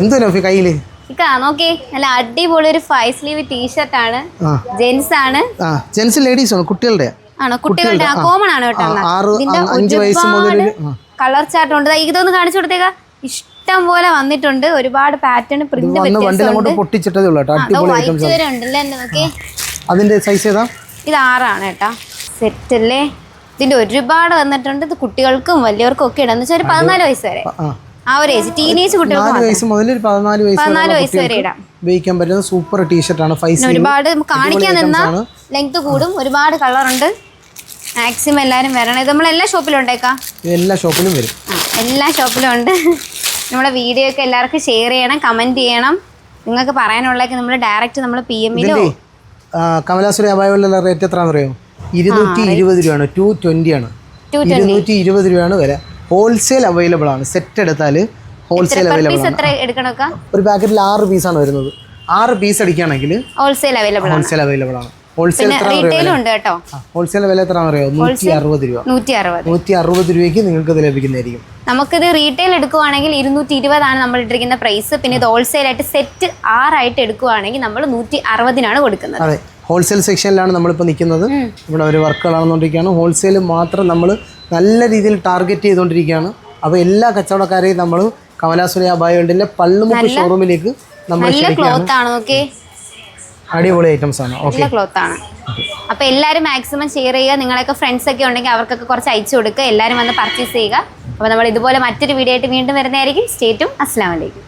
എന്തോ നഫി കയ്യിൽ? നോക്കി. നല്ല അടിപൊളി ഒരു ഫൈവ് സ്ലീവ് ടീഷർട്ട് ആണ്. ജെന്റ്സ് ആണ്. ജെൻസ് ലേഡീസ് ആണ്? കുട്ടികളുടെ? ആണോ? കുട്ടികളുടെ. കോമൺ ആണ് കേട്ടോ ഇതിന്റെ മുതൽ കളർ ചാർട്ട് ഉണ്ട്. ഇതൊന്ന് കാണിച്ചു കൊടുത്തേക്ക. ഇഷ്ടം പോലെ വന്നിട്ടുണ്ട്. ഒരുപാട് പാറ്റേൺ പ്രിന്റ് അതിന്റെ സൈസ് ഏതാ? ഇത് ആറാണ് കേട്ടാ. സെറ്റ് അല്ലേ? ഇതിന്റെ ഒരുപാട് വന്നിട്ടുണ്ട്. ഇത് കുട്ടികൾക്കും വലിയവർക്കും ഒക്കെ ഇടാന്ന് വെച്ചാൽ ഒരു പതിനാല് വയസ്സ് വരെ. ആ ഒരു ഏജ് ടീനേജ് കുട്ടികൾക്ക് നാല് വയസ്സ് മുതൽ ഒരു പതിനാല് വയസ്സ് പതിനാല് വരെയുള്ള വയസ്സ് വരെ കുട്ടികൾക്ക് ഇടാം. ഉപയോഗിക്കാൻ പറ്റുന്ന സൂപ്പർ ടീഷർട്ടാണ് ഫൈവ് പിന്നെ ഒരുപാട് കാണിക്കാൻ നിന്നാ ലെങ്ത് കൂടും. ഒരുപാട് കളർ ഉണ്ട്. മാക്സിമം എല്ലാവരും വരണം. ഇത് നമ്മൾ എല്ലാ ഷോപ്പിലും ഉണ്ടേക്കാം? എല്ലാ ഷോപ്പിലും വരും. ആ, എല്ലാ ഷോപ്പിലും ഉണ്ട്. നമ്മുടെ വീഡിയോ ഒക്കെ എല്ലാവർക്കും ഷെയർ ചെയ്യണം കമന്റ് ചെയ്യണം. നിങ്ങൾക്ക് പറയാനുള്ളതൊക്കെ നമ്മൾ ഡയറക്റ്റ് നമ്മൾ പി എമ്മിലോ ഇതിന്റെ കമലാസുര അബായുള്ള റേറ്റ് എത്രയാണെന്ന് അറിയോ ഇരുന്നൂറ്റി ഇരുപത് രൂപയാണ്. ടു ട്വന്റി ആണ്. ടു ഇരുന്നൂറ്റി ഇരുപത് രൂപയാണ് വില. ഹോൾസെയിൽ അവൈലബിൾ ആണ്. സെറ്റ് എടുത്താൽ ഹോൾസെയിൽ അവൈലബിൾ ആണ്. എത്ര ഒരു പാക്കറ്റിൽ ആറ് പീസാണ് വരുന്നത്. ആറ് പീസ് അടിക്കുകയാണെങ്കിൽ ഹോൾസെയിൽ അവൈലബിൾ ആണ്. ഹോൾസെയിൽ അവൈലബിൾ ആണ്. ഹോൾസെയിൽ എത്ര വില? എത്രയാണെന്ന് അറിയോ? നൂറ്റി അറുപത് രൂപ. നൂറ്റി അറുപത് നൂറ്റി അറുപത് രൂപയ്ക്ക് നിങ്ങൾക്ക് ഇത് ലഭിക്കുന്നതായിരിക്കും. നമുക്കിത് റീറ്റെയിൽ എടുക്കുവാണെങ്കിൽ ഇരുന്നൂറ്റി ഇരുപതാണ് നമ്മൾ ഇട്ടിരിക്കുന്ന പ്രൈസ് പിന്നെ ഇത് ഹോൾസെയിൽ ആയിട്ട് സെറ്റ് ആറായിട്ട് എടുക്കുവാണെങ്കിൽ നമ്മൾ നൂറ്റി അറുപതിനാണ് കൊടുക്കുന്നത്. അതെ. ഹോൾസെയിൽ സെക്ഷനിലാണ് നമ്മളിപ്പോൾ നിൽക്കുന്നത്. ഇവിടെ ഒരു വർക്കുകൾ നടന്നുകൊണ്ടിരിക്കുകയാണ് ഹോൾസെയിൽ മാത്രം നമ്മൾ നല്ല രീതിയിൽ ടാർഗറ്റ് ചെയ്തുകൊണ്ടിരിക്കുകയാണ് അപ്പോൾ എല്ലാ കച്ചവടക്കാരെയും നമ്മൾ കമലാസുര അബായോണ്ടിന്റെ പള്ളുമുക്ക് ഷോറൂമിലേക്ക് നമ്മൾ അടിപൊളി ഐറ്റംസ് ആണ് ഓക്കെ ക്ലോത്ത് ആണ്. അപ്പൊ എല്ലാരും മാക്സിമം ഷെയർ ചെയ്യുക. നിങ്ങളൊക്കെ ഫ്രണ്ട്സ് ഒക്കെ ഉണ്ടെങ്കിൽ അവർക്കൊക്കെ കുറച്ച് അയച്ചു കൊടുക്കുക. എല്ലാവരും വന്ന് പർച്ചേസ് ചെയ്യുക. അപ്പോൾ നമ്മൾ ഇതുപോലെ മറ്റൊരു വീഡിയോ ആയിട്ട് വീണ്ടും വരുന്നതായിരിക്കും. സ്റ്റേറ്റും അസ്സാം വലൈക്കും